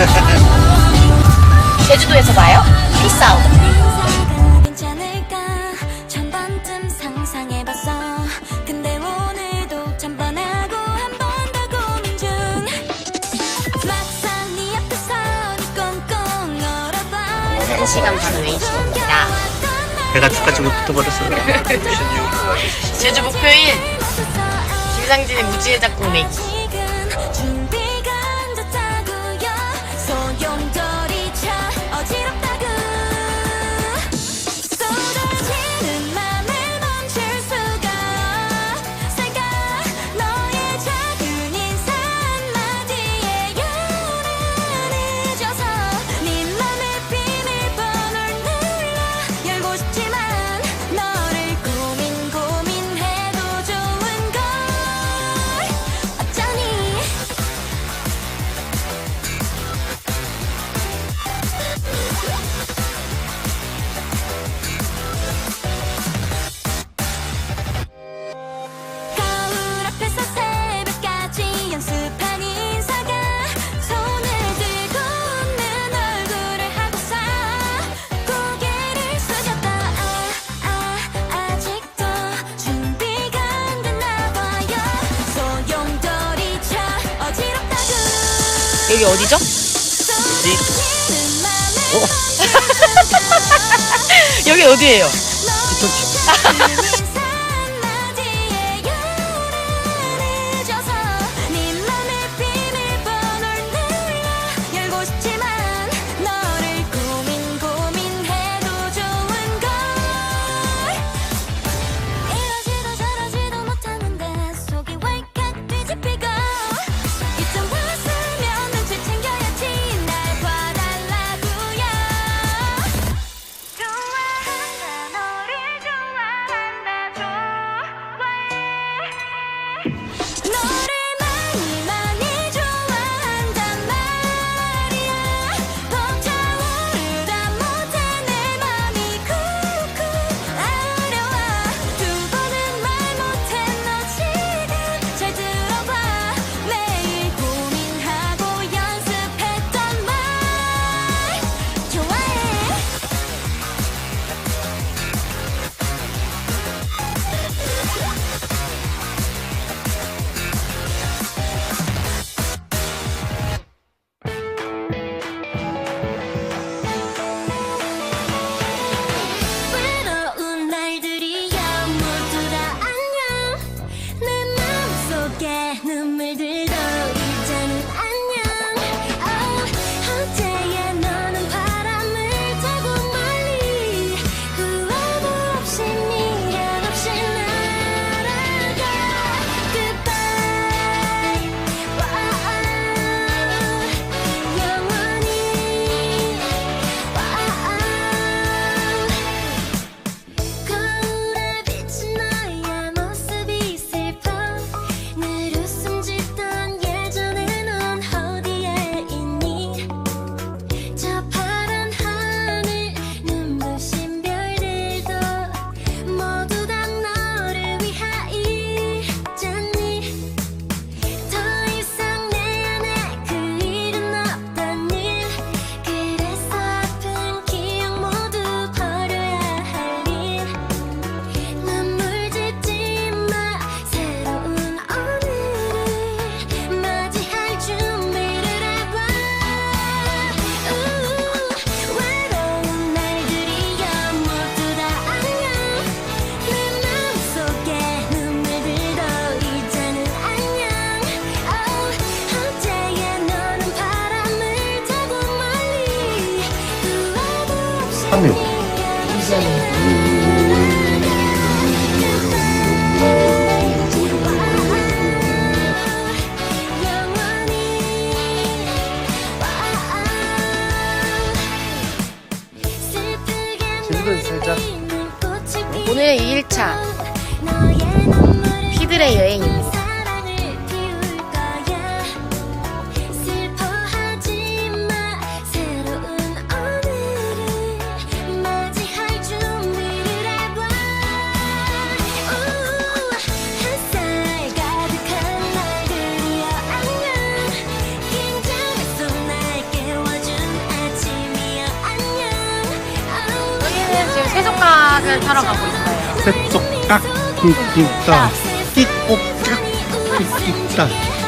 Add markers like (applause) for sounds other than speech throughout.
(laughs) 제주도에서 봐요. 피스 아웃. 시간 반 외식입니다. 배가 죽가지고 붙어버렸어. 제주 목표인 김상진의 무지개 작곡 내기. 여기 어디죠? 니. 네. 어? (laughs) 여기 어디예요? 이쪽 (laughs) 오늘의 2일차 피들의 여행입니다. 세종각을 타러 가고 있어요. 새똑깍 쿵쿵따 띠꼬깍 쿵쿵따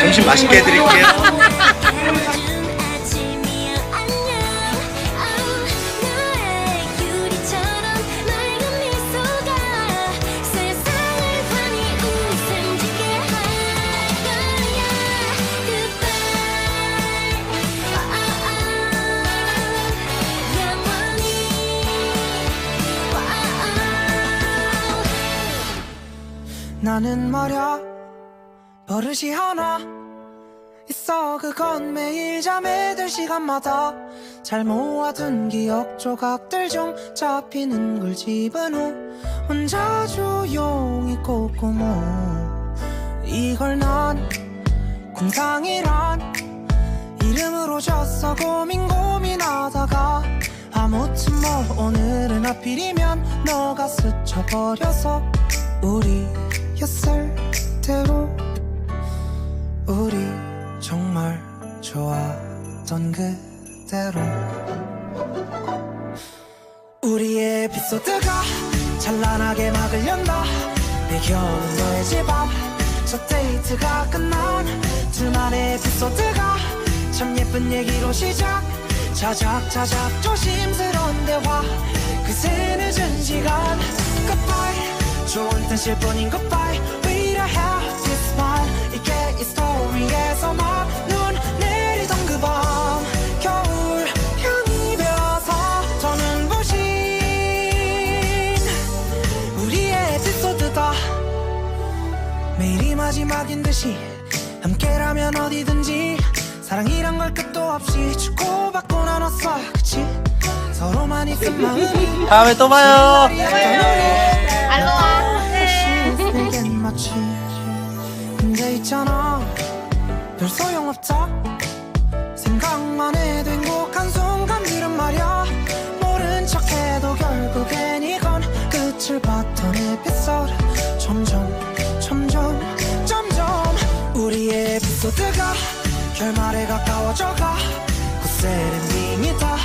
점심 맛있게 해드릴게요. 나는 말야 버릇이 하나 있어. 그건 매일 잠에 들 시간마다 잘 모아둔 기억 조각들 중 잡히는 걸 집은 후 혼자 조용히 꼼꼼호 이걸 난 공상이란 이름으로 졌어. 고민 고민하다가 아무튼 뭐 오늘은 하필이면 너가 스쳐버려서 우리였을 대로 우리 정말 좋았던 그대로. 우리의 에피소드가 찬란하게 막을 연다. 배경은 너의 집 앞 첫 데이트가 끝난 둘만의 에피소드가 참 예쁜 얘기로 시작. 자작자작 조심스러운 대화. 그새 늦은 시간. Goodbye. 좋은 뜻일 뿐인 Goodbye 이 스토리에서만 눈 내리던 그 밤. 겨울 향이 배어서 더는 부신 우리의 에피소드다. 매일이 마지막인 듯이 함께라면 어디든지 사랑이란 걸 끝도 없이 주고받고 나눴어. 그치? 서로만 있은 마음이 다음에 또 봐요. 알로하. 있잖아. 별 소용없다 생각만 해도 행복한 순간들은 말야. 모른 척해도 결국엔 이건 끝을 봤던 에피소드. 점점 점점 점점 우리의 에피소드가 결말에 가까워져가. 곧새 엔딩이다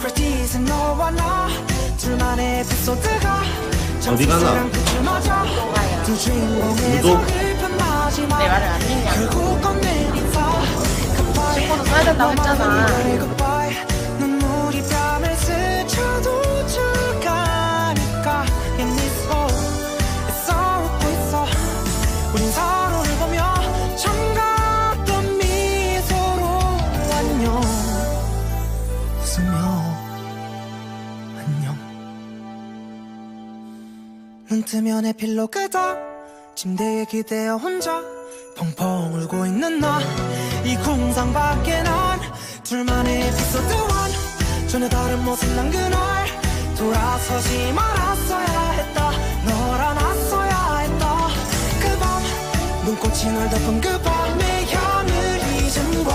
크레딧은 너와 나. 둘만의 에피소드가 어디 가나? 유독. 내 말을 안 듣냐고. 친구도 써야 된다고 했잖아. 눈 뜨면 에필로그다 침대에 기대어 혼자 펑펑 울고 있는 나. 이 공상 밖에 난 둘만의 에피소드 원 전혀 다른 모습 난 그날. 돌아서지 말았어야 했다. 널 안았어야 했다. 그 밤 눈꽃이 널 덮은 그 밤의 향을 잊음과